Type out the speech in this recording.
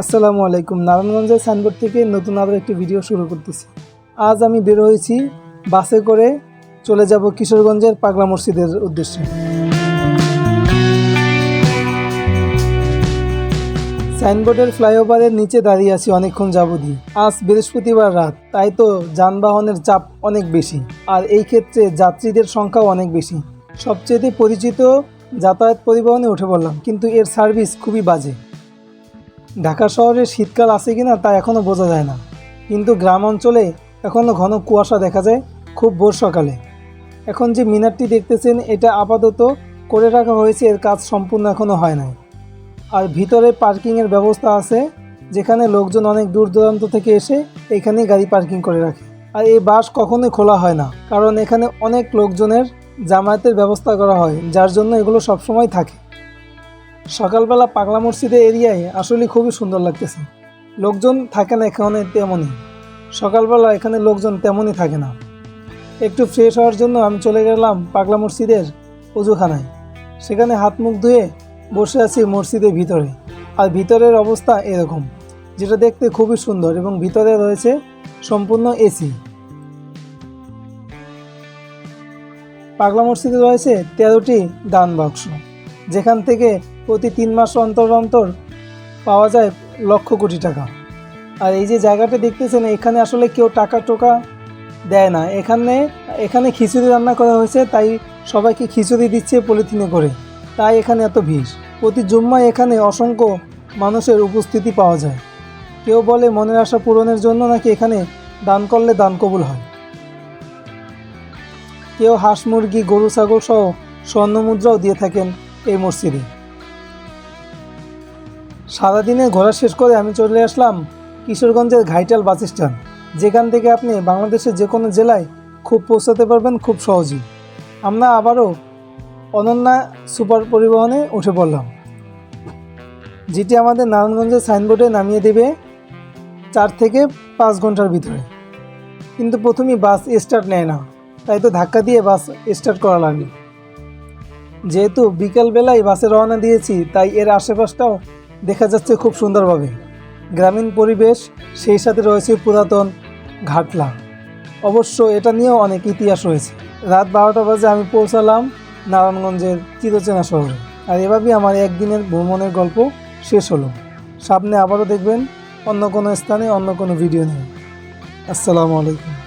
আসসালামু আলাইকুম। নারায়ণগঞ্জের সাইনবোর্ড থেকে নতুন আরও একটি ভিডিও শুরু করতেছি। আজ আমি বের হয়েছি বাসে করে চলে যাব কিশোরগঞ্জের পাগলা মসজিদের উদ্দেশ্যে। সাইনবোর্ডের ফ্লাইওভারের নিচে দাঁড়িয়ে আছি অনেকক্ষণ যাবতই। আজ বৃহস্পতিবার রাত, তাই তো যানবাহনের চাপ অনেক বেশি, আর এই ক্ষেত্রে যাত্রীদের সংখ্যাও অনেক বেশি। সবচেয়ে পরিচিত যাতায়াত পরিবহনে উঠে পড়লাম, কিন্তু এর সার্ভিস খুবই বাজে। ঢাকা শহরে শীতকাল আছে কিনা তা এখনও বোঝা যায় না। কিন্তু গ্রাম অঞ্চলে এখনও ঘন কুয়াশা দেখা যায় খুব ভোর সকালে। এখন যে মিনারটি দেখতেছেন, এটা আপাতত করে রাখা হয়েছে, এর কাজ সম্পূর্ণ এখনও হয় নাই। আর ভিতরে পার্কিংয়ের ব্যবস্থা আছে, যেখানে লোকজন অনেক দূর দূরান্ত থেকে এসে এখানেই গাড়ি পার্কিং করে রাখে। আর এই বাস কখনোই খোলা হয় না, কারণ এখানে অনেক লোকজনের জামায়াতের ব্যবস্থা করা হয়, যার জন্য এগুলো সবসময় থাকে। সকালবেলা পাগলা মসজিদের এরিয়ায় আসলে খুবই সুন্দর লাগতেছে। লোকজন থাকে না এখানে তেমনই। সকালবেলা এখানে লোকজন তেমনই থাকে না। একটু ফ্রেশ হওয়ার জন্য আমি চলে গেলাম পাগলা মসজিদের উজুখানায় সেখানে হাত মুখ ধুয়ে বসে আছি মসজিদের ভিতরে। আর ভিতরের অবস্থা এরকম, যেটা দেখতে খুবই সুন্দর এবং ভিতরে রয়েছে সম্পূর্ণ এসি। পাগলা মসজিদে রয়েছে তেরোটি দান বাক্স। যেখান থেকে প্রতি তিন মাস অন্তর অন্তর পাওয়া যায় লক্ষ কোটি টাকা। আর এই যে জায়গাটা দেখতেছেন, এখানে আসলে কেউ টাকা টোকা দেয় না। এখানে এখানে খিচুড়ি রান্না করা হয়েছে, তাই সবাইকে খিচুড়ি দিচ্ছে পলিথিনে করে। তাই এখানে এত ভিড়। প্রতি জুম্মায় এখানে অসংখ্য মানুষের উপস্থিতি পাওয়া যায়। কেউ বলে মনের আশা পূরণের জন্য নাকি এখানে দান করলে দান কবুল হয়। কেউ হাঁস মুরগি, গরু, ছাগল সহ স্বর্ণ মুদ্রাও দিয়ে থাকেন এই মসজিদে। সারাদিনে ঘোরা শেষ করে আমি চলে আসলাম কিশোরগঞ্জের ঘাইটাল বাস স্ট্যান্ড। যেখান থেকে আপনি বাংলাদেশের যে কোনো জেলায় খুব পৌঁছাতে পারবেন খুব সহজেই। আমরা আবারও অনন্যা সুপার পরিবহনে উঠে পড়লাম। যেটি আমাদের নারায়ণগঞ্জের সাইনবোর্ডে নামিয়ে দেবে চার থেকে পাঁচ ঘণ্টার ভিতরে। কিন্তু প্রথমেই বাস স্টার্ট নেয় না, তাই তো ধাক্কা দিয়ে বাস স্টার্ট করা লাগল। যেহেতু বিকালবেলায় বাসে রওনা দিয়েছি, তাই এর আশেপাশটাও দেখা যাচ্ছে খুব সুন্দরভাবে। গ্রামীণ পরিবেশ, সেই সাথে রয়েছে পুরাতন ঘাটলা। অবশ্য এটা নিয়েও অনেক ইতিহাস রয়েছে। রাত বারোটা বাজে আমি পৌঁছালাম নারায়ণগঞ্জের চিরচেনা শহরে। আর এভাবেই আমার একদিনের ভ্রমণের গল্প শেষ হলো। সামনে আবারও দেখবেন অন্য কোনো স্থানে, অন্য কোনো ভিডিও নিয়ে। আসসালামু আলাইকুম।